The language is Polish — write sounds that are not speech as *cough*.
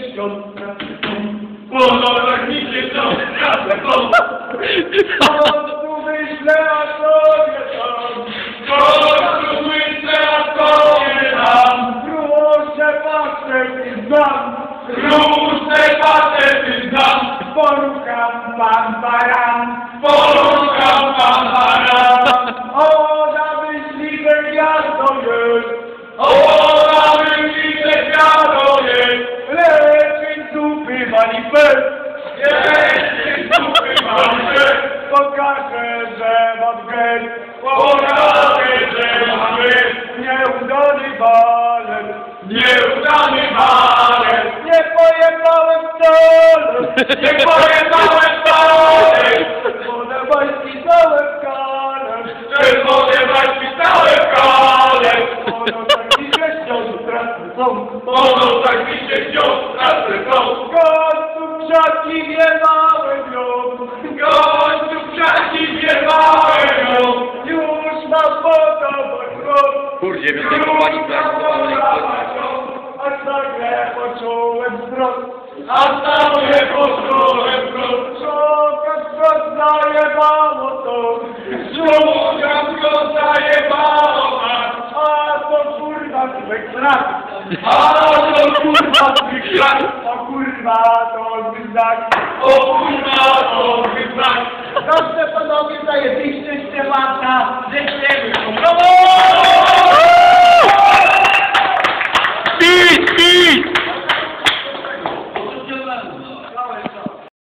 się świątka. Łonolach tak mi się świątka, lepą. Skąd tu wyślę, tam? Skąd tu wyślę, tam? Różne patrzę i. Różne patrzę i znam. Porukam pan baran. Porukam pan baran. Zupy manifest. jest dupy Pokażę, że mam gest. pokażę, że mamy Nieudany balet. nieudany balet. Nie pojechałem wcale. Nie *laughs* pojechałem Podobański całe kale. czerwone maści całe kale, Ono taki wieścią straszny są. ono tak mi się są. Końcu krzaki nie małe wiodą. Końcu przeci wierwałem ją, Już ma podobać rok. Kurde, tego pani planowała Aż nagle poczułem wzrok. a tam nie poczułem go. Szoka wzrok zajebało to. Żołnierz go zajebało nas, A to kurwa strach. a to kurwa zwykle, O kurwa to zbyt strach. o kurwa to wyznać. Proszę panowie, zajebiście śpiewanka. Dziękujemy. Brawo!